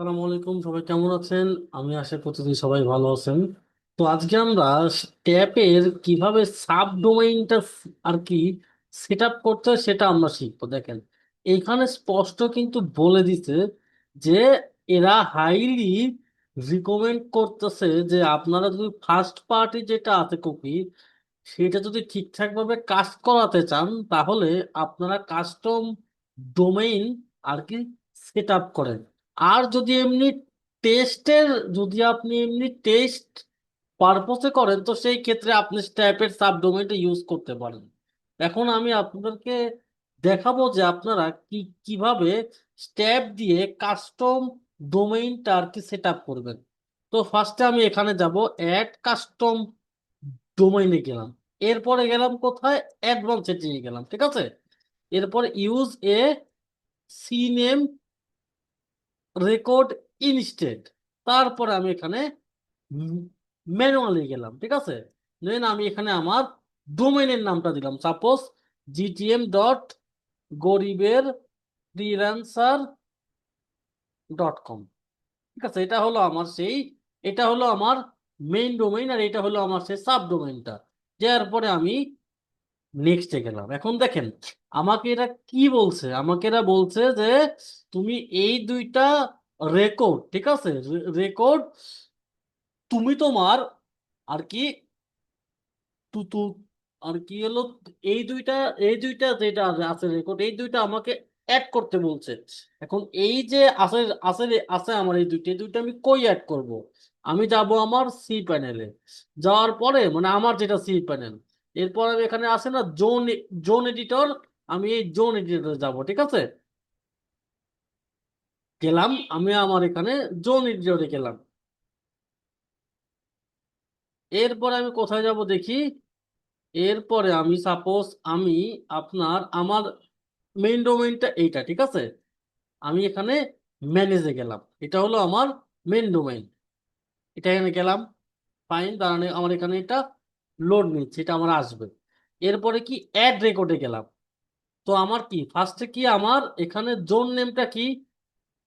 আসসালামু আলাইকুম, সবাই কেমন আছেন? আমি আশা করছি সবাই ভালো আছেন। তো আজকে আমরা ট্যাপের কীভাবে সাব ডোমেইনটা আর কি সেট আপ করতে হয় সেটা আমরা শিখব। দেখেন এখানে স্পষ্ট কিন্তু বলে দিছে যে এরা হাইলি রিকমেন্ড করতেছে যে আপনারা যদি ফার্স্ট পার্টি যেটা আছে কুকি সেটা যদি ঠিকঠাক ভাবে কাজ করাতে চান, তাহলে আপনারা কাস্টম ডোমেইন আর কি সেট আপ করেন। আর যদি এমনি টেস্টের যদি আপনি এমনি টেস্ট পারপোসে করেন, তো সেই ক্ষেত্রে আপনি স্ট্যাপের সাবডোমেনটা ইউজ করতে পারেন। এখন আমি আপনাদেরকে দেখাবো যে আপনারা কি, কীভাবে স্ট্যাপ দিয়ে কাস্টম ডোমেইনটা আর কি সেট আপ করবেন। তো ফার্স্টে আমি এখানে যাব অ্যাড কাস্টম ডোমেইনে গেলাম। এরপরে গেলাম কোথায়? অ্যাডভান্স সেটিংয়ে গেলাম, ঠিক আছে? এরপর use A C name record instead তারপরে আমি এখানে ম্যানুয়ালি গেলাম, ঠিক আছে? দেন আমি এখানে আমার ডোমেনের নামটা দিলাম। সাপোজ জিটিএম ডট গরিবের ফ্রিল্যান্সার ডট কম ঠিক আছে? এটা হলো আমার সেই, এটা হলো আমার মেইন ডোমেইন আর এটা হলো আমার সেই সাব ডোমেইনটা যার পরে আমি নেক্সটে গেলাম। এখন দেখেন, আমাকে এরা কি বলছে? আমাকে এরা বলছে যে, তুমি এই দুইটা রেকর্ড ঠিক আছে? রেকর্ড তুমি তোমার আর কি তু আর কি হলো, এই দুইটা এই দুইটা যেটা আছে রেকর্ড এই দুইটা আমাকে অ্যাড করতে বলছে। এখন এই যে আছে আছে আছে আমার এই দুইটা এই দুইটা আমি কই অ্যাড করব? আমি যাব আমার সি প্যানেলে যাওয়ার পরে মানে আমার যেটা সি প্যানেল এরপর আমি এখানে আছে না জোন জোন এডিটর আমি এই জোন এডিটরে যাব, ঠিক আছে? গেলাম, আমি আমার এখানে জোন এডিটরে গেলাম। এরপরে আমি কোথায় যাব দেখি? এরপরে আমি সাপোজ আমি আপনার, আমার মেইন ডোমেইনটা এইটা, ঠিক আছে? আমি এখানে ম্যানেজে গেলাম, এটা হলো আমার মেইন ডোমেইন এটা এখানে গেলাম ফাইন তার মানে আমার এখানে এটা লোড নিচ্ছে এটা আমার আসবে। এরপরে কি? অ্যাড রেকর্ডে গেলাম। তো আমার কি? ফার্স্টে কি আমার এখানে জোন নেমটা কি?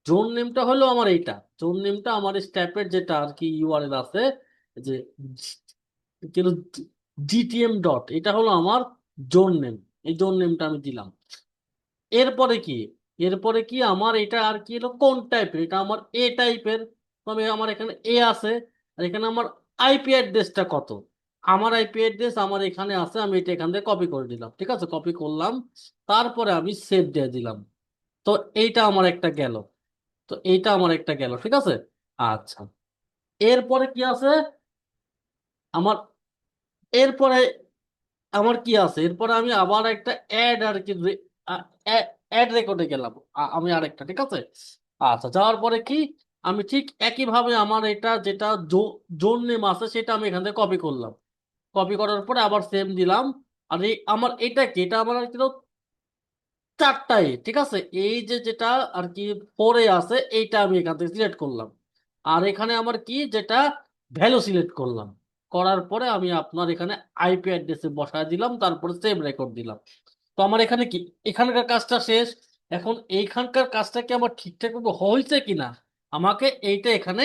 জোন নেমটা হলো আমার এইটা। জোন নেমটা আমার স্ট্যাপের যেটা আর কি ইউআরএল আছে, যে কিন্তু জিটিএম ডট এটা হলো আমার জোন নেম এই জোন নেমটা আমি দিলাম। এরপরে কি? এরপরে কি আমার এটা আর কি হলো কোন টাইপের এটা আমার এ টাইপের তবে আমার এখানে এ আছে, আর এখানে আমার আইপি অ্যাড্রেসটা কত? আমার আইপি অ্যাড্রেস আমার এখানে আছে, আমি এটা এখান থেকে কপি করে দিলাম, ঠিক আছে? কপি করলাম, তারপরে আমি সেভ দিয়ে দিলাম। তো এইটা আমার একটা গেল। তো এইটা আমার একটা গেল, ঠিক আছে? আচ্ছা। এরপরে কি আছে? আমার, এরপরে আমার কি আছে? এরপরে আমি আবার একটা অ্যাড আর কি অ্যাড রেকর্ডে গেলাম। আমি আরেকটা, ঠিক আছে? আচ্ছা যাওয়ার পরে কি? আমি ঠিক একইভাবে আমার এটা যেটা জোন নেম আছে, সেটা আমি এখান থেকে কপি করলাম। কপি করার পরে আবার সেম দিলাম। আর এই আমার এটা কি? এটা আমার আর কি চারটায় ঠিক আছে? এই যে যেটা আর কি পরে আছে, এইটা আমি এখান থেকে সিলেক্ট করলাম। আর এখানে আমার কি? যেটা ভ্যালু সিলেক্ট করলাম। করার পরে আমি আপনার এখানে আইপি অ্যাড্রেসে বসায় দিলাম, তারপরে সেম রেকর্ড দিলাম। তো আমার এখানে কি? এখানকার কাজটা শেষ। এখন এইখানকার কাজটা কি আমার ঠিকঠাক হয়েছে কিনা? আমাকে এইটা এখানে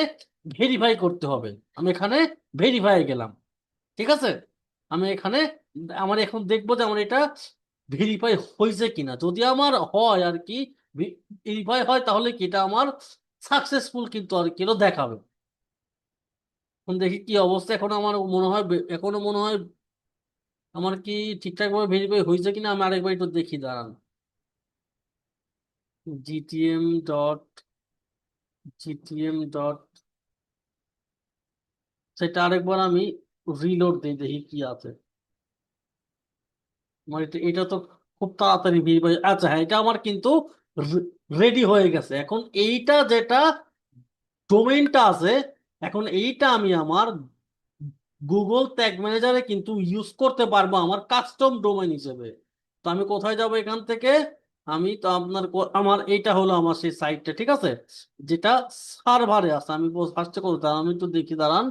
ভেরিফাই করতে হবে। আমি এখানে ভেরিফাই গেলাম। ঠিক আছে? আমি এখানে, আমার এখন দেখব যে আমার এটা ভেরিফাই হয়েছে কিনা। যদি আমার হয় আর কি ভেরিফাই হয় তাহলে কি এটা আমার সাকসেসফুল কিন্তু আর কি দেখাবে। এখন দেখি কি অবস্থা। এখন আমার মনে হয়, এখনও মনে হয় আমার কি ঠিকঠাক ভাবে ভেরিফাই হয়েছে কিনা আমি আরেকবার একটু দেখি, দাঁড়ান। জিটিএম ডট জিটিএম ডট সেটা আরেকবার আমি রিলোড দিই দেখি কি আছে। আমার এটা তো খুব তাড়াতাড়ি আচ্ছা হ্যাঁ এটা আমার কিন্তু রেডি হয়ে গেছে। এখন এইটা যেটা ডোমেইনটা আছে, এখন এইটা আমি আমার গুগল ট্যাগ ম্যানেজারে কিন্তু ইউজ করতে পারব আমার কাস্টম ডোমেইন হিসেবে। তো আমি কোথায় যাব এখান থেকে? আমি তো আপনার আমার এইটা হলো আমার সেই সাইটটা ঠিক আছে? যেটা সার্ভারে আছে। আমি ফার্স্টে করতে আমি তো দেখি, দাঁড়ান।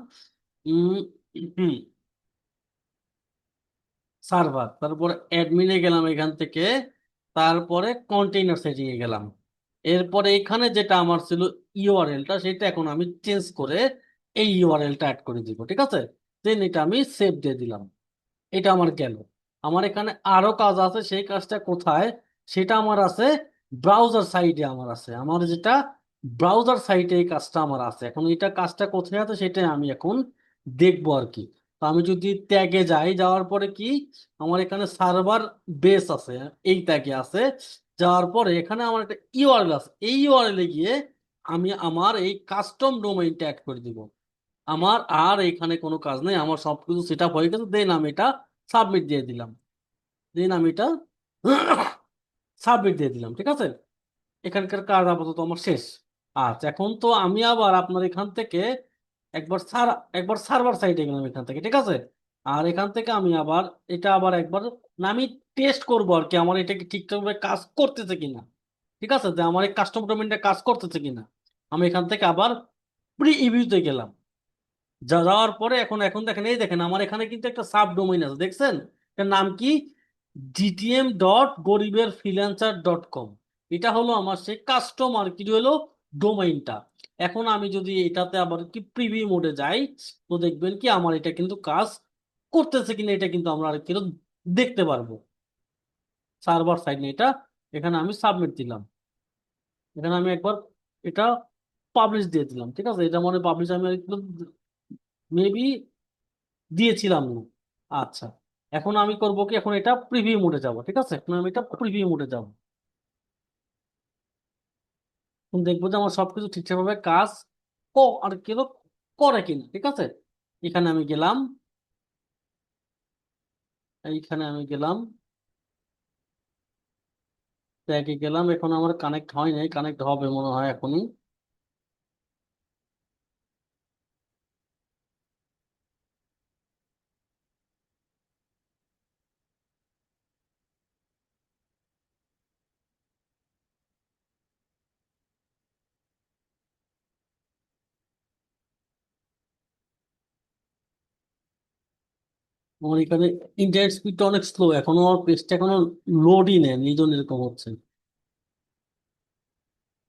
সার্ভার, তারপরে অ্যাডমিনে গেলাম এখান থেকে, তারপরে কন্টেইনার সেটিং এ গেলাম। এরপরে এখানে যেটা আমার ছিল ইউআরএলটা সেটা এখন আমি চেঞ্জ করে এই ইউআরএলটা অ্যাড করে দিব, ঠিক আছে? দেন এটা আমি সেভ দিয়ে দিলাম। এটা আমার গেল। আমার এখানে আরও কাজ আছে, সেই কাজটা কোথায়? সেটা আমার আছে ব্রাউজার সাইটে আমার আছে। আমার যেটা ব্রাউজার সাইটে এই কাজটা আমার আছে। এখন এটা কাজটা কোথায় আছে, সেটাই আমি এখন দেখব আর কি। তো আমি যদি ট্যাগে যাই, যাওয়ার পরে কি, আমার এখানে সার্ভার বেস আছে, এই ট্যাগে আছে। যাওয়ার পরে এখানে আমার একটা ইউআরএল আছে, এই ইউআরএল গিয়ে আমি আমার এই কাস্টম ডোমেইনটা অ্যাড করে দিব। আমার আর এখানে কোনো কাজ নেই, আমার সবকিছু সেট আপ হয়ে গেছে দেন আমি এটা সাবমিট দিয়ে দিলাম। দেন আমি এটা সাবমিট দিয়ে দিলাম, ঠিক আছে? এখানকার কাজ আপাতত আমার শেষ। আচ্ছা এখন তো আমি আবার আপনার এখান থেকে একবার সার, একবার সার্ভার সাইডে গেলাম এখান থেকে, ঠিক আছে? আর এখান থেকে আমি আবার, এটা আবার একবার আমি টেস্ট করব আর কি, আমার এটা ঠিকঠাকভাবে কাজ করতেছে কিনা, ঠিক আছে? যে আমার এই কাস্টম ডোমেনটা কাজ করতেছে কিনা। আমি এখান থেকে আবার প্রি ইভিউতে গেলাম। যা যাওয়ার পরে এখন এখন দেখেন, এই দেখেন, আমার এখানে কিন্তু একটা সাব ডোমেইন আছে, দেখছেন? এটার নাম কি? ডিটিএম ডট গরিবের ফ্রিল্যান্সার ডট কম এটা হলো আমার সেই কাস্টমার কি হলো ডোমেইনটা এখন আমি যদি এটাতে আবার কি প্রিভিউ মোডে যাই, তো দেখবেন কি আমার এটা কিন্তু কাজ করতেছে কিনা এটা কিন্তু আমরা আর কিন্তু দেখতে পারব। সার্ভার সাইড এটা, এখানে আমি সাবমিট দিলাম। এখানে আমি একবার এটা পাবলিশ দিয়ে দিলাম, ঠিক আছে? এটা মনে পাবলিশ আমি মেবি দিয়েছিলাম আচ্ছা এখন আমি করব কি? এখন এটা প্রিভিউ মোডে যাব, ঠিক আছে? এখন আমি এটা প্রিভিউ মোডে যাব। দেখব যে আমার সবকিছু ঠিকঠাকভাবে কাজ ক আর কেউ করে কিনা, ঠিক আছে? এখানে আমি গেলাম। এইখানে আমি গেলাম। ট্যাগে গেলাম। এখন আমার কানেক্ট হয় নাই কানেক্ট হবে মনে হয় এখনই। আমার এখানে ইন্টারনেট স্পিডটা অনেক স্লো এখনও আমার পেজটা এখনও লোডই নেয় এই জন্য এরকম হচ্ছে।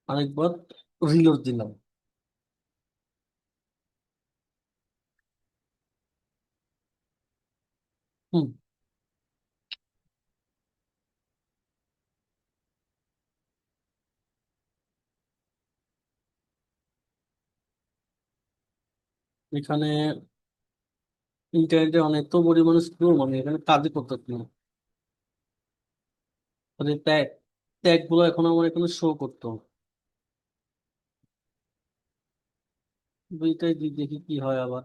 আরেকবার রিলোড দিলাম। হুম। এখানে ইন্টারনেটে অনেক তো পরিমাণে স্লো মানে এখানে কাজই করতে না। মানে ট্যাগ ট্যাগগুলো এখন আমার এখানে শো করতো। দুইটাই দেখি কি হয় আবার।